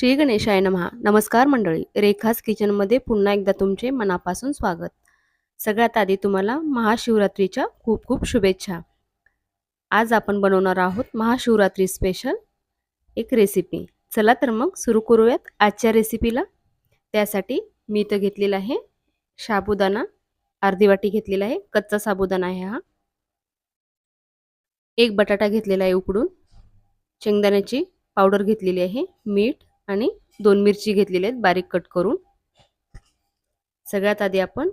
श्री गणेशाय नमहा नमस्कार मंडळी रेखास किचनमध्ये पुन्हा एकदा तुमचे मनापासून स्वागत. सगळ्यात आधी तुम्हाला महाशिवरात्रीच्या खूप खूप शुभेच्छा. आज आपण बनवणार आहोत महाशिवरात्री स्पेशल एक रेसिपी चला तर मग सुरू करूयात आजच्या रेसिपीला त्यासाठी मी इथं घेतलेला आहे साबुदाणा. अर्धी वाटी घेतलेला आहे कच्चा साबुदाणा आहे हा. एक बटाटा घेतलेला आहे उकडून. शेंगदाण्याची पावडर घेतलेली आहे मीठ आणि दोन मिरची घेतलेल्या आहेत बारीक कट करून. सगळ्यात आधी आपण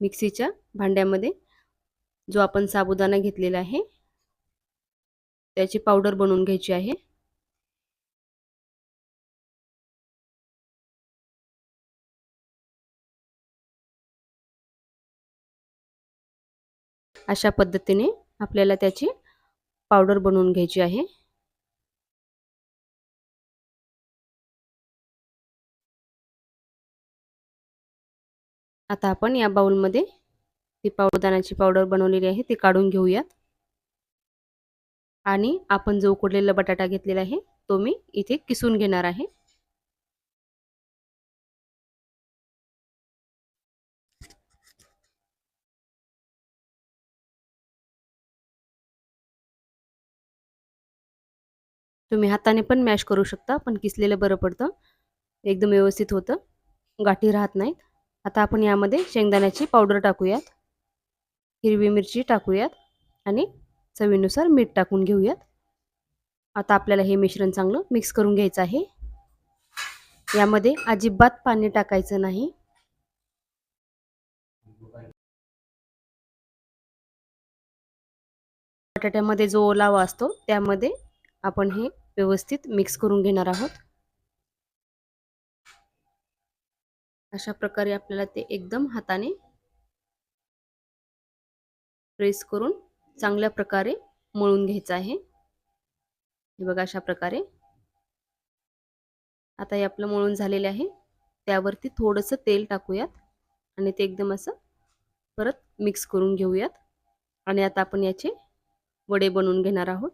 मिक्सीच्या भांड्यामध्ये जो आपण साबुदाणा घेतलेला आहे त्याची पावडर बनवून घ्यायची आहे. अशा पद्धतीने आपल्याला त्याची पावडर बनवून घ्यायची आहे. आता आपण या बाउलमध्ये ती पावदानाची पावडर बनवलेली आहे ती काढून घेऊयात. आणि आपण जो उकडलेला बटाटा घेतलेला आहे तो मी इथे किसून घेणार आहे. तुम्ही हाताने पण मॅश करू शकता पण किसलेलं बरं पडतं. एकदम व्यवस्थित होतं. गाठी राहत नाहीत. आता आपण यामध्ये शेंगदाण्याची पावडर टाकूयात हिरवी मिरची टाकूयात आणि चवीनुसार मीठ टाकून घेऊयात. आता आपल्याला हे मिश्रण चांगलं मिक्स करून घ्यायचं आहे. यामध्ये अजिबात पाणी टाकायचं नाही. बटाट्यामध्ये जो ओलावा असतो त्यामध्ये आपण हे व्यवस्थित मिक्स करून घेणार आहोत. अशा प्रकारे आपल्याला ते एकदम हाताने प्रेस करून चांगल्या प्रकारे मळून घ्यायचं आहे. हे बघा अशा प्रकारे. आता हे आपलं मळून झालेले आहे. त्यावरती थोडंसं तेल टाकूयात आणि ते एकदम असं परत मिक्स करून घेऊयात. आणि आता आपण याचे वडे बनवून घेणार आहोत.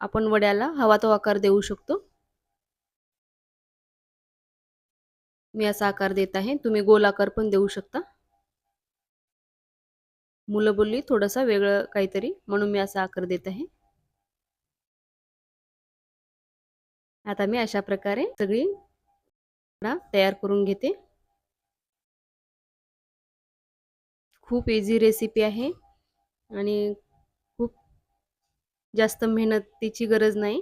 आपण वड्याला हवा तो आकार देऊ शकतो. मी असा आकार देत आहे. तुम्ही गोल आकार पण देऊ शकता. मुलं बोलली थोडंसं वेगळं काहीतरी म्हणून मी असा आकार देत आहे. आता मी अशा प्रकारे सगळी तयार करून घेते. खूप इझी रेसिपी आहे आणि खूप जास्त मेहनतीची गरज नाही.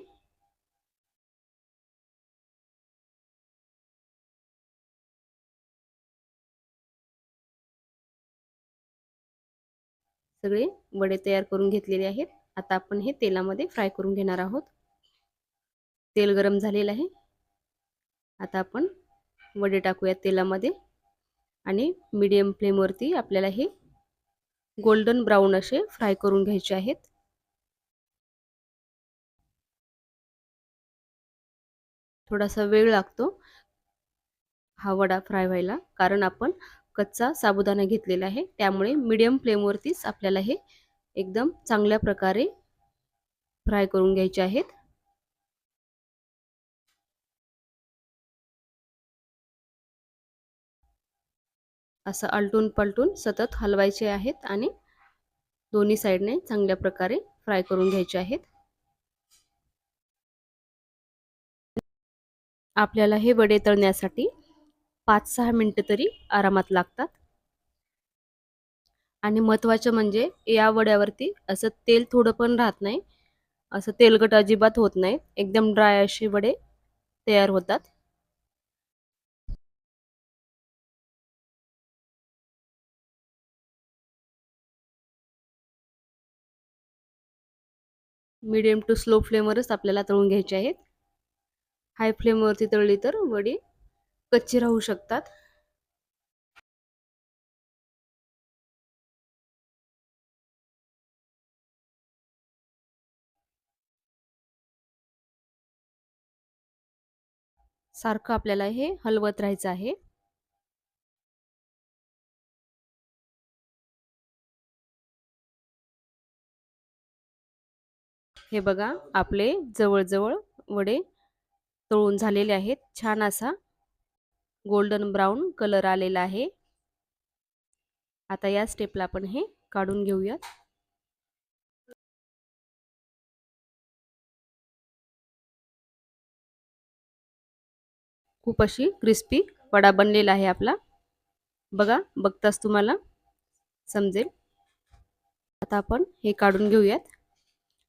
सगळे वडे तयार करून घेतलेले आहेत. आता आपण हे तेलामध्ये फ्राय करून घेणार आहोत. तेल गरम झालेलं आहे. आता आपण वडे टाकूया तेलामध्ये. आणि मीडियम फ्लेमवरती आपल्याला हे गोल्डन ब्राऊन असे फ्राय करून घ्यायचे आहेत. थोडासा वेळ लागतो हा वडा फ्राय व्हायला. कारण आपण कच्चा साबुदाणा घेतलेला आहे. त्यामुळे मीडियम फ्लेमवरतीच आपल्याला हे एकदम चांगल्या प्रकारे फ्राय करून घ्यायचे आहेत. असं आलटून पलटून सतत हलवायचे आहेत आणि दोन्ही साईडने चांगल्या प्रकारे फ्राय करून घ्यायचे आहेत. आपल्याला हे वडे तळण्यासाठी पाच सहा मिनटं तरी आरामात लागतात. आणि महत्त्वाचं म्हणजे या वड्यावरती असं तेल थोडं पण राहत नाही. असं तेलकट अजिबात होत नाही. एकदम ड्राय असे वडे तयार होतात. मीडियम टू स्लो फ्लेमवरच आपल्याला तळून घ्यायचे आहेत. हाय फ्लेमवरती तळली तर वडी कच्ची राहू शकतात. सारखं आपल्याला हे हलवत राहायचं आहे. हे बघा आपले जवळजवळ वडे तळून झालेले आहेत. छान असा गोल्डन ब्राऊन कलर आलेला आहे. आता या स्टेपला आपण हे काढून घेऊयात. खूप अशी क्रिस्पी वडा बनलेला आहे आपला. बघा बघताच तुम्हाला समजेल. आता आपण हे काढून घेऊयात.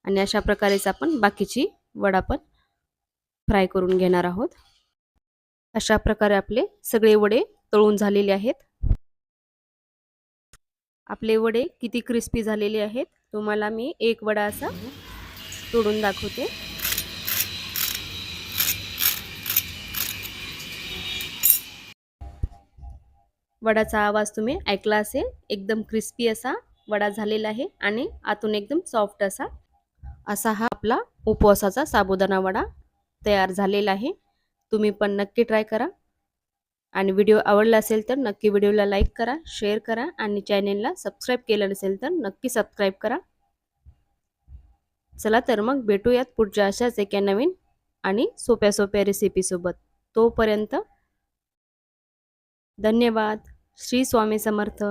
आणि अशा प्रकारेच आपण बाकीची वडा पण फ्राय करून घेणार आहोत. अशा प्रकारे आपले सगळे वडे तळून झालेले आहेत. आपले वडे किती क्रिस्पी झालेले आहेत तुम्हाला मी एक वडा असा तोडून दाखवते. वडाचा आवाज तुम्ही ऐकला असेल एकदम क्रिस्पी असा वडा झालेला आहे आणि आतून एकदम सॉफ्ट असा. असा हा आपला उपवासाचा साबुदाणा वडा तयार झालेला आहे. तुम्ही पण नक्की ट्राय करा. आणि व्हिडिओ आवडला असेल तर नक्की व्हिडिओला लाईक करा शेअर करा आणि चॅनेलला सबस्क्राईब केलं नसेल तर नक्की सबस्क्राईब करा. चला तर मग भेटूयात पुढच्या अशाच एका नवीन आणि सोप्या सोप्या रेसिपीसोबत तोपर्यंत धन्यवाद. श्री स्वामी समर्थ.